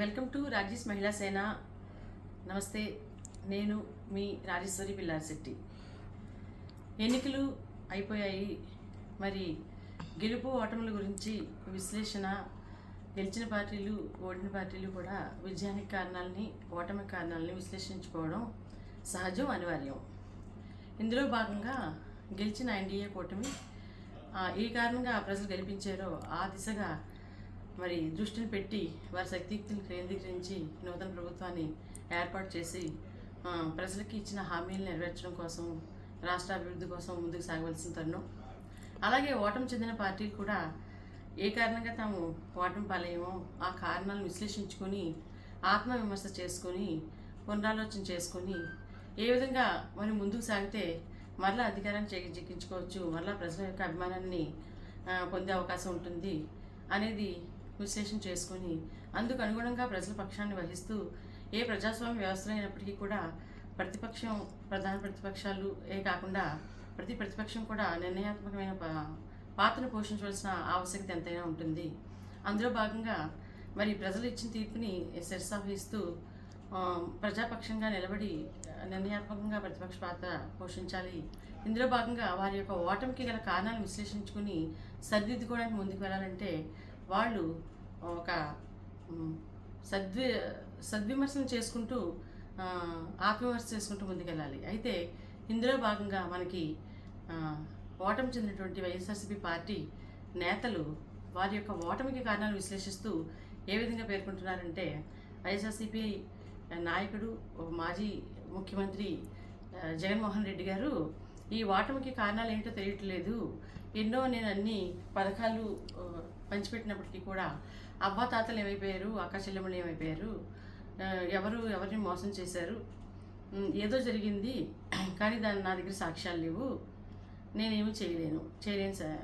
Welcome to Rajesh మహిళా సేన. నమస్తే నేను మీ రాజేశ్వరి పిల్లారిశెట్టి ఎన్నికలు అయిపోయాయి. మరి గెలుపు ఓటముల గురించి విశ్లేషణ గెలిచిన పార్టీలు ఓడిన పార్టీలు కూడా విజయానికి కారణాలని ఓటమి కారణాలని విశ్లేషించుకోవడం సహజం అనివార్యం. ఇందులో భాగంగా గెలిచిన ఎన్డీఏ కూటమి ఏ కారణంగా ప్రజలు గెలిపించారో ఆ దిశగా మరి దృష్టిని పెట్టి వారి శక్తియుక్తులు కేంద్రీకరించి నూతన ప్రభుత్వాన్ని ఏర్పాటు చేసి ప్రజలకి ఇచ్చిన హామీలు నెరవేర్చడం కోసం రాష్ట్ర అభివృద్ధి కోసం ముందుకు సాగవలసిన తరుణం. అలాగే ఓటమి చెందిన పార్టీలు కూడా ఏ కారణంగా తాము ఓటమి పాలేమో ఆ కారణాలను విశ్లేషించుకొని ఆత్మవిమర్శ చేసుకొని పునరాలోచన చేసుకొని ఏ విధంగా మనం ముందుకు సాగితే మరలా అధికారాన్ని చేజిక్కించుకోవచ్చు మరలా ప్రజల యొక్క అభిమానాన్ని పొందే అవకాశం ఉంటుంది అనేది విశ్లేషణ చేసుకొని అందుకు అనుగుణంగా ప్రజల పక్షాన్ని వహిస్తూ ఏ ప్రజాస్వామ్య వ్యవస్థ అయినప్పటికీ కూడా ప్రతిపక్షం ప్రధాన ప్రతిపక్షాలు ఏ కాకుండా ప్రతి ప్రతిపక్షం కూడా నిర్ణయాత్మకమైన పాత్రను పోషించవలసిన ఆవశ్యకత ఎంతైనా ఉంటుంది. అందులో భాగంగా మరి ప్రజలు ఇచ్చిన తీర్పుని శిరసావహిస్తూ ప్రజాపక్షంగా నిలబడి నిర్ణయాత్మకంగా ప్రతిపక్ష పాత్ర పోషించాలి. ఇందులో భాగంగా వారి యొక్క ఓటమికి గల కారణాలను విశ్లేషించుకుని సరిదిద్దుకోవడానికి ముందుకు వెళ్ళాలంటే వాళ్ళు ఒక సద్వి సద్విమర్శనం చేసుకుంటూ ఆత్మవిమర్శ చేసుకుంటూ ముందుకెళ్ళాలి. అయితే ఇందులో భాగంగా మనకి ఓటమి చెందినటువంటి వైఎస్ఆర్సీపీ పార్టీ నేతలు వారి యొక్క ఓటమికి కారణాలు విశ్లేషిస్తూ ఏ విధంగా పేర్కొంటున్నారంటే వైఎస్ఆర్సీపీ నాయకుడు మాజీ ముఖ్యమంత్రి జగన్మోహన్ రెడ్డి గారు ఈ ఓటమికి కారణాలు ఏంటో తెలియట్లేదు. ఎన్నో నేను అన్ని పథకాలు పంచిపెట్టినప్పటికీ కూడా అవ్వ తాతలు ఏమైపోయారు అక్క చెల్లెమ్మలు ఏమైపోయారు ఎవరు ఎవరిని మోసం చేశారు? ఏదో జరిగింది కానీ దాని నా దగ్గర సాక్ష్యాలు లేవు. నేనేమి చేయలేను. చేయలేని స-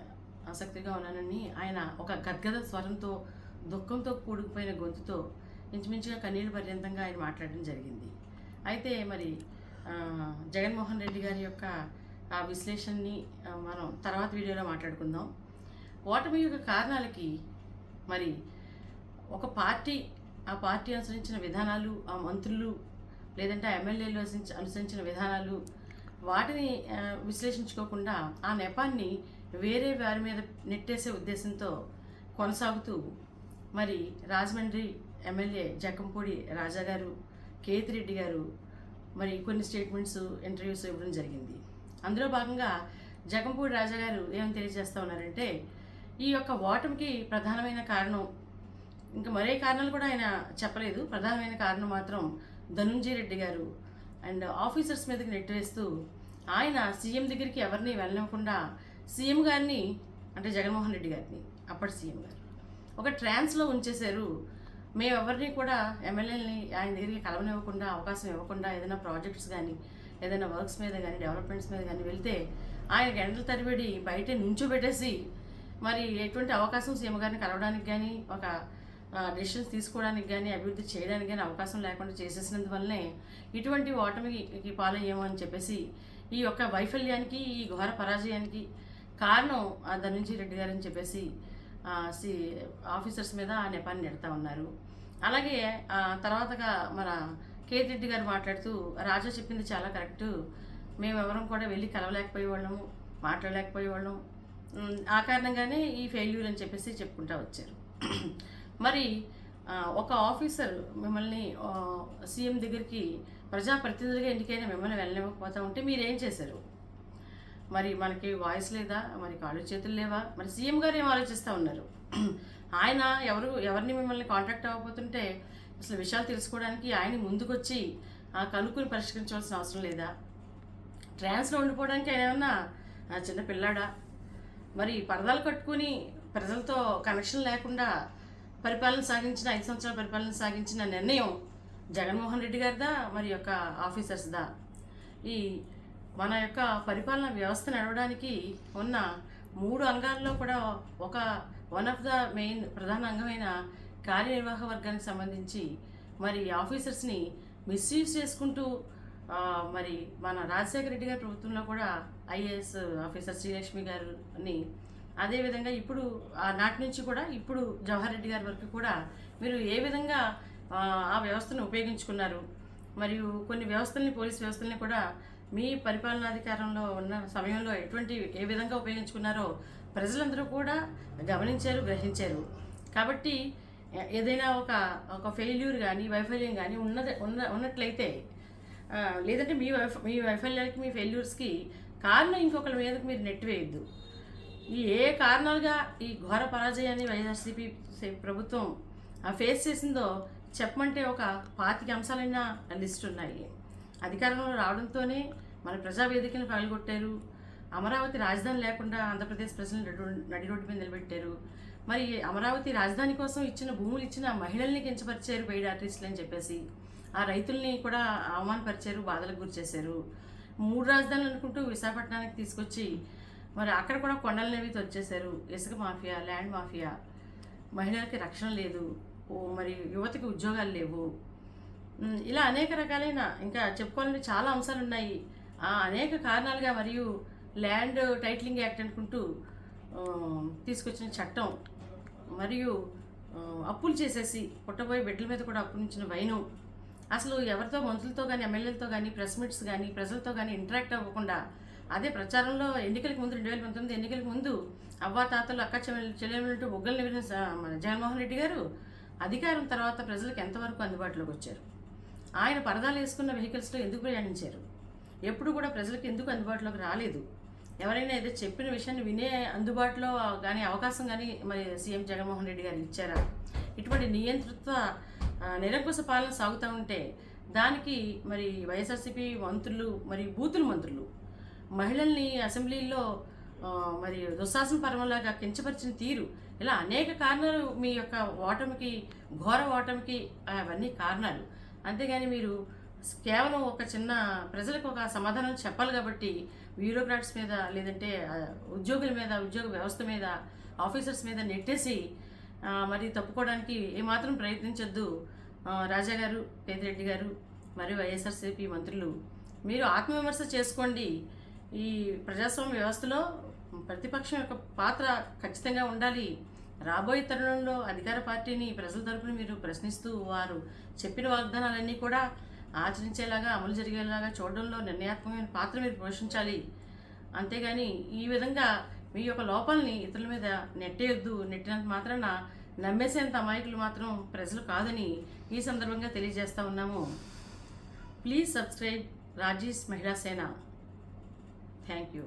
ఆసక్తిగా ఉన్నానని ఆయన ఒక గద్గద స్వరంతో దుఃఖంతో కూడుకుపోయిన గొంతుతో ఇంచుమించుగా కన్నీళ్ళు పర్యంతంగా ఆయన మాట్లాడడం జరిగింది. అయితే మరి జగన్మోహన్ రెడ్డి గారి యొక్క ఆ విశ్లేషణని మనం తర్వాత వీడియోలో మాట్లాడుకుందాం. ఓటమి యొక్క కారణాలకి మరి ఒక పార్టీ ఆ పార్టీ అనుసరించిన విధానాలు ఆ మంత్రులు లేదంటే ఆ ఎమ్మెల్యేలు అనుసరించిన విధానాలు వాటిని విశ్లేషించుకోకుండా ఆ నెపాన్ని వేరే వారి మీద నెట్టేసే ఉద్దేశంతో కొనసాగుతూ మరి రాజమండ్రి ఎమ్మెల్యే జక్కంపూడి రాజా గారు కేతిరెడ్డి గారు మరి కొన్ని స్టేట్మెంట్స్ ఇంటర్వ్యూస్ ఇవ్వడం జరిగింది. అందులో భాగంగా జగంపూడి రాజా గారు ఏమని తెలియజేస్తా ఉన్నారంటే ఈ యొక్క ఓటమికి ప్రధానమైన కారణం ఇంకా మరే కారణాలు కూడా ఆయన చెప్పలేదు. ప్రధానమైన కారణం మాత్రం ధనుంజయ రెడ్డి గారు. అండ్ ఆఫీసర్స్ మీదకి నెట్టివేస్తూ ఆయన సీఎం దగ్గరికి ఎవరిని వెళ్ళనివ్వకుండా సీఎం గారిని అంటే జగన్మోహన్ రెడ్డి గారిని అప్పటి సీఎం గారు. ఒక ట్రాన్స్లో ఉంచేశారు. మేము ఎవరిని కూడా ఎమ్మెల్యేలని ఆయన దగ్గరికి కలవనివ్వకుండా అవకాశం ఇవ్వకుండా ఏదైనా ప్రాజెక్ట్స్ కానీ ఏదైనా వర్క్స్ మీద కానీ డెవలప్మెంట్స్ మీద కానీ వెళ్తే ఆయన గంటల తరబడి బయట నుంచోబెట్టేసి మరి ఎటువంటి అవకాశం సీఎం గారిని కలవడానికి కానీ ఒక డెసిషన్స్ తీసుకోవడానికి కానీ అభివృద్ధి చేయడానికి కానీ అవకాశం లేకుండా చేసేసినందువల్లనే ఇటువంటి ఓటమికి పాలయ్యేమో అని చెప్పేసి ఈ యొక్క వైఫల్యానికి ఈ ఘోర పరాజయానికి కారణం ఆ రెడ్డి గారు అని చెప్పేసి సి ఆఫీసర్స్ మీద ఆ నెపాన్ని నెడతా ఉన్నారు. అలాగే తర్వాతగా మన కేతి రెడ్డి గారు మాట్లాడుతూ రాజా చెప్పింది చాలా కరెక్టు. మేము ఎవరం కూడా వెళ్ళి కలవలేకపోయే మాట్లాడలేకపోయేవాళ్ళం మాట్లాడలేకపోయే వాళ్ళం ఆ కారణంగానే ఈ ఫెయిల్యూర్ అని చెప్పేసి చెప్పుకుంటా వచ్చారు. మరి ఒక ఆఫీసర్ మిమ్మల్ని సీఎం దగ్గరికి ప్రజాప్రతినిధులుగా ఎన్నికైన మిమ్మల్ని వెళ్ళనివ్వకపోతా ఉంటే మీరు ఏం చేశారు? మరి మనకి వాయిస్ లేదా? మరి కాళ్ళు చేతులు లేవా? మరి సీఎం గారు ఏం ఆలోచిస్తూ ఉన్నారు? ఆయన ఎవరు ఎవరిని మిమ్మల్ని కాంటాక్ట్ అవ్వబోతుంటే అసలు విషయాలు తెలుసుకోవడానికి ఆయన ముందుకొచ్చి ఆ కనుక్కుని పరిష్కరించవలసిన అవసరం లేదా? ట్రాన్స్లో ఉండిపోవడానికి ఆయన ఏమన్నా చిన్న పిల్లాడా? మరి పరదాలు కట్టుకుని ప్రజలతో కనెక్షన్ లేకుండా పరిపాలన సాగించిన ఐదు సంవత్సరాల పరిపాలన సాగించిన నిర్ణయం జగన్మోహన్ రెడ్డి గారిదా మరి యొక్క ఆఫీసర్స్దా? ఈ మన యొక్క పరిపాలన వ్యవస్థ నడవడానికి ఉన్న మూడు అంగాల్లో కూడా ఒక వన్ ఆఫ్ ద మెయిన్ ప్రధాన అంగమైన కార్యనిర్వాహక వర్గానికి సంబంధించి మరి ఆఫీసర్స్ని మిస్యూజ్ చేసుకుంటూ మరి మన రాజశేఖర రెడ్డి గారి ప్రభుత్వంలో కూడా ఐఏఎస్ ఆఫీసర్ శ్రీలక్ష్మి గారిని అదేవిధంగా ఇప్పుడు ఆ నాటి నుంచి కూడా ఇప్పుడు జవహర్ రెడ్డి గారి వరకు కూడా మీరు ఏ విధంగా ఆ, వ్యవస్థను ఉపయోగించుకున్నారు? మరియు కొన్ని వ్యవస్థల్ని పోలీస్ వ్యవస్థల్ని కూడా మీ పరిపాలనాధికారంలో ఉన్న సమయంలో ఎటువంటి ఏ విధంగా ఉపయోగించుకున్నారో ప్రజలందరూ కూడా గమనించారు గ్రహించారు. కాబట్టి ఏదైనా ఒక ఒక ఫెయిల్యూర్ కానీ వైఫల్యం కానీ ఉన్నది ఉన్న ఉన్నట్లయితే లేదంటే మీ వైఫ మీ వైఫల్యాలకి మీ ఫెయిల్యూర్స్కి కారణం ఇంకొకరి మీదకి మీరు నెట్టివేయద్దు. ఈ ఏ కారణాలుగా ఈ ఘోర పరాజయాన్ని వైఎస్ఆర్సీపీ ప్రభుత్వం ఆ, ఫేస్ చేసిందో చెప్పమంటే ఒక పాతిక అంశాలైన లిస్ట్ ఉన్నాయి. అధికారంలో రావడంతోనే మన ప్రజావేదికను పగలగొట్టారు. అమరావతి రాజధాని లేకుండా ఆంధ్రప్రదేశ్ ప్రజలను నడు- నడి రోడ్డు మీద నిలబెట్టారు. మరి అమరావతి రాజధాని కోసం ఇచ్చిన భూములు ఇచ్చిన మహిళల్ని కించపరిచారు పెయిడ్ ఆర్టిస్టులు అని చెప్పేసి. ఆ రైతుల్ని కూడా అవమానపరిచారు బాధలకు గురి చేశారు. మూడు రాజధానులు అనుకుంటూ విశాఖపట్నానికి తీసుకొచ్చి మరి అక్కడ కూడా కొండలనేవి వచ్చేసారు ఇసుక మాఫియా ల్యాండ్ మాఫియా. మహిళలకి రక్షణ లేదు. ఓ మరి యువతకి ఉద్యోగాలు లేవు. ఇలా అనేక రకాలైన ఇంకా చెప్పుకోవాలంటే చాలా అంశాలు ఉన్నాయి. ఆ అనేక కారణాలుగా మరియు ల్యాండ్ టైటిలింగ్ యాక్ట్ అనుకుంటూ తీసుకొచ్చిన చట్టం మరియు అప్పులు చేసేసి పుట్టబోయే బిడ్డల మీద కూడా అప్పునిచ్చిన వైనం. అసలు ఎవరితో మంత్రులతో కానీ ఎమ్మెల్యేలతో కానీ ప్రెస్ మీట్స్ కానీ ప్రజలతో కానీ ఇంటరాక్ట్ అవ్వకుండా అదే ప్రచారంలో ఎన్నికలకు ముందు రెండు వేల పంతొమ్మిది ఎన్నికలకు ముందు అవ్వా తాతలు అక్క చెల్లెలు చెల్లెలంటూ బొగ్గలు నివిన మన జగన్మోహన్ రెడ్డి గారు అధికారం తర్వాత ప్రజలకు ఎంతవరకు అందుబాటులోకి వచ్చారు? ఆయన పరదాలు వేసుకున్న వెహికల్స్లో ఎందుకు ప్రయాణించారు? ఎప్పుడు కూడా ప్రజలకు ఎందుకు అందుబాటులోకి రాలేదు? ఎవరైనా ఏదో చెప్పిన విషయాన్ని వినే అందుబాటులో కానీ అవకాశం కానీ మరి సీఎం జగన్మోహన్ రెడ్డి గారు ఇచ్చారా? ఇటువంటి నియంతృత్వ నిరంకుశ పాలన సాగుతూ ఉంటే దానికి మరి వైఎస్ఆర్సీపీ మంత్రులు మరి బూతుల మంత్రులు మహిళల్ని అసెంబ్లీలో మరి దుశ్శాసన పర్వంలాగా కించపరిచిన తీరు. ఇలా అనేక కారణాలు మీ యొక్క ఓటమికి ఘోర ఓటమికి అవన్నీ కారణాలు. అంతేగాని మీరు కేవలం ఒక చిన్న ప్రజలకు ఒక సమాధానం చెప్పాలి కాబట్టి బ్యూరోక్రాట్స్ మీద లేదంటే ఉద్యోగుల మీద ఉద్యోగ వ్యవస్థ మీద ఆఫీసర్స్ మీద నెట్టేసి మరి తప్పుకోవడానికి ఏమాత్రం ప్రయత్నించొద్దు. రాజా గారు పేదిరెడ్డి గారు మరియు వైఎస్ఆర్సీపీ మంత్రులు మీరు ఆత్మవిమర్శ చేసుకోండి. ఈ ప్రజాస్వామ్య వ్యవస్థలో ప్రతిపక్షం యొక్క పాత్ర ఖచ్చితంగా ఉండాలి. రాబోయే తరుణంలో అధికార పార్టీని ప్రజల తరపున మీరు ప్రశ్నిస్తూ వారు చెప్పిన వాగ్దానాలన్నీ కూడా ఆచరించేలాగా అమలు జరిగేలాగా చూడడంలో నిర్ణయాత్మకమైన పాత్ర మీరు పోషించాలి. అంతేగాని ఈ విధంగా మీ యొక్క లోపాలని ఇతరుల మీద నెట్టేయొద్దు నెట్టినంత మాత్రాన నమ్మేసేంత అమాయకులు మాత్రం ప్రజలు కాదని ఈ సందర్భంగా తెలియజేస్తా ఉన్నాము. ప్లీజ్ సబ్స్క్రైబ్ రాజీస్ మహిళా సేన థ్యాంక్ యూ